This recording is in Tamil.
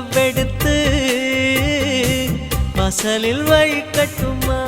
நிலவெடுத்து பசலில் வழி கட்டுமா